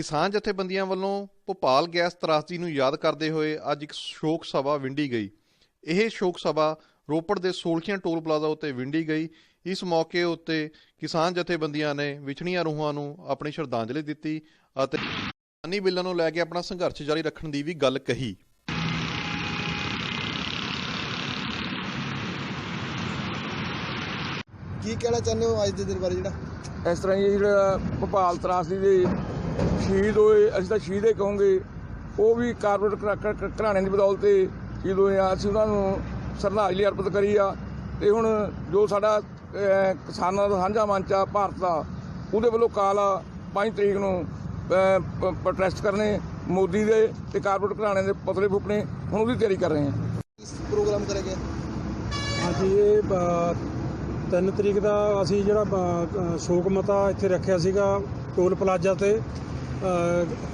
ਕਿਸਾਨ ਜਥੇਬੰਦੀਆਂ ਵੱਲੋਂ ਭੋਪਾਲ ਗੈਸ ਤਰਾਸਦੀ ਨੂੰ ਯਾਦ ਕਰਦੇ ਹੋਏ ਅੱਜ ਇੱਕ ਸ਼ੋਕ ਸਭਾ ਵਿੰਡੀ ਗਈ। ਇਹ ਸ਼ੋਕ ਸਭਾ ਰੋਪੜ ਦੇ ਸੋਲਖੀਆਂ ਟੋਲ ਪਲਾਜ਼ਾ ਉੱਤੇ ਵਿੰਡੀ ਗਈ। ਇਸ ਮੌਕੇ ਉੱਤੇ ਕਿਸਾਨ ਜਥੇਬੰਦੀਆਂ ਨੇ ਵਿਛੜੀਆਂ ਰੂਹਾਂ ਨੂੰ ਆਪਣੀ ਸ਼ਰਧਾਂਜਲੀ ਦਿੱਤੀ ਅਤੇ ਕਿਸਾਨੀ ਬਿੱਲਾਂ ਨੂੰ ਲੈ ਕੇ ਆਪਣਾ ਸੰਘਰਸ਼ ਜਾਰੀ ਰੱਖਣ ਦੀ ਵੀ ਗੱਲ ਕਹੀ। ਕੀ ਕਹਿਣਾ ਚਾਹੁੰਦੇ ਹੋ ਅੱਜ ਦੇ ਦਿਨ ਬਾਰੇ ਜਿਹੜਾ? ਇਸ ਤਰ੍ਹਾਂ ਹੀ ਜਿਹੜਾ ਭੋਪਾਲ ਤਰਾਸਦੀ ਦੇ ਸ਼ਹੀਦ ਹੋਏ ਅਸੀਂ ਤਾਂ ਸ਼ਹੀਦ ਹੀ ਕਹੋਗੇ। ਉਹ ਵੀ ਕਾਰਪੋਰੇਟ ਘਰਾਣੇ ਦੀ ਬਦੌਲਤ ਤੇ ਸ਼ਹੀਦ ਹੋਏ ਆ। ਅਸੀਂ ਉਹਨਾਂ ਨੂੰ ਸ਼ਰਧਾਂਜਲੀ ਅਰਪਿਤ ਕਰੀ ਆ। ਤੇ ਹੁਣ ਜੋ ਸਾਡਾ ਕਿਸਾਨਾਂ ਦਾ ਸਾਂਝਾ ਮੰਚ ਆ ਭਾਰਤ ਦਾ ਉਹਦੇ ਵੱਲੋਂ ਕਾਲ ਆ 5 ਤਰੀਕ ਨੂੰ ਪ੍ਰੋਟੈਸਟ ਕਰਨੇ ਮੋਦੀ ਦੇ ਤੇ ਕਾਰਪੋਰੇਟ ਘਰਾਣੇ ਦੇ ਪਤਲੇ ਫੁੱਕਣੇ ਹੁਣ ਉਹਦੀ ਤਿਆਰੀ ਕਰ ਰਹੇ ਹਾਂ ਇਸ ਪ੍ਰੋਗਰਾਮ ਕਰੇਗੇ? ਹਾਂਜੀ ਇਹ ਬ- ਤਿੰਨ ਤਰੀਕ ਦਾ ਅਸੀਂ ਜਿਹੜਾ ਸ਼ੋਕ ਮਤਾ ਇੱਥੇ ਰੱਖਿਆ ਸੀਗਾ ਟੋਲ ਪਲਾਜ਼ਾ ਤੇ।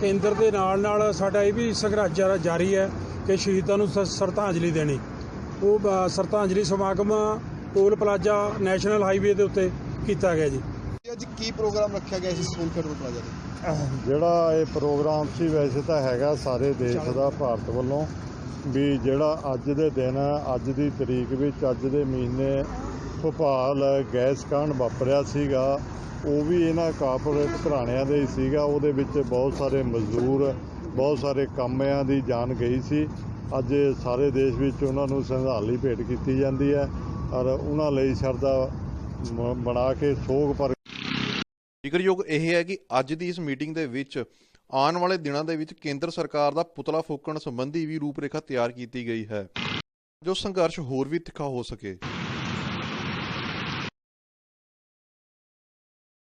ਕੇਂਦਰ ਦੇ ਨਾਲ ਨਾਲ ਸਾਡਾ ਇਹ ਵੀ ਸੰਘਰਸ਼ ਜਾਰੀ ਹੈ ਕਿ ਸ਼ਹੀਦਾਂ ਨੂੰ ਸ- ਸ਼ਰਧਾਂਜਲੀ ਦੇਣੀ। ਉਹ ਸ਼ਰਧਾਂਜਲੀ ਸਮਾਗਮ ਟੋਲ ਪਲਾਜ਼ਾ ਨੈਸ਼ਨਲ ਹਾਈਵੇ ਦੇ ਉੱਤੇ ਕੀਤਾ ਗਿਆ ਜੀ। ਅੱਜ ਕੀ ਪ੍ਰੋਗਰਾਮ ਰੱਖਿਆ ਗਿਆ ਸੀ ਸਕੂਲ ਫੈਡਰਲ ਪਲਾਜ਼ਾ ਤੇ ਜਿਹੜਾ ਇਹ ਪ੍ਰੋਗਰਾਮ ਸੀ ਵੈਸੇ ਤਾਂ ਹੈਗਾ ਸਾਰੇ ਦੇਸ਼ ਦਾ ਭਾਰਤ ਵੱਲੋਂ। ਵੀ ਜਿਹੜਾ ਅੱਜ ਦੇ ਦਿਨ ਅੱਜ ਦੀ ਤਰੀਕ ਵਿੱਚ, ਅੱਜ ਦੇ ਮਹੀਨੇ ਭੋਪਾਲ ਗੈਸ ਕਾਂਡ ਵਾਪਰਿਆ ਸੀਗਾ, ਉਹ ਵੀ ਇਹਨਾਂ ਕਾਰਪੋਰੇਟ ਘਰਾਣਿਆਂ ਦੇ ਹੀ ਸੀਗਾ, ਉਹਦੇ ਵਿੱਚ ਬਹੁਤ ਸਾਰੇ ਮਜ਼ਦੂਰ, ਬਹੁਤ ਸਾਰੇ ਕੰਮਿਆਂ ਦੀ ਜਾਨ ਗਈ ਸੀ। ਅੱਜ ਸਾਰੇ ਦੇਸ਼ ਵਿੱਚ ਉਹਨਾਂ ਨੂੰ ਸ਼ਰਧਾਂਜਲੀ ਭੇਟ ਕੀਤੀ ਜਾਂਦੀ ਹੈ ਔਰ ਉਹਨਾਂ ਲਈ ਸ਼ਰਧਾ ਬਣਾ ਕੇ ਸੋਗ ਪਰ ਜ਼ਿਕਰਯੋਗ ਇਹ ਹੈ ਕਿ ਅੱਜ ਦੀ ਇਸ ਮੀਟਿੰਗ ਦੇ ਵਿੱਚ ਆਉਣ ਵਾਲੇ ਦਿਨਾਂ ਦੇ ਵਿੱਚ ਕੇਂਦਰ ਸਰਕਾਰ ਦਾ ਪੁਤਲਾ ਫੂਕਣ ਸੰਬੰਧੀ ਵੀ ਰੂਪਰੇਖਾ ਤਿਆਰ ਕੀਤੀ ਗਈ ਹੈ, ਜੋ ਸੰਘਰਸ਼ ਹੋਰ ਵੀ ਤਿੱਖਾ ਹੋ ਸਕੇ।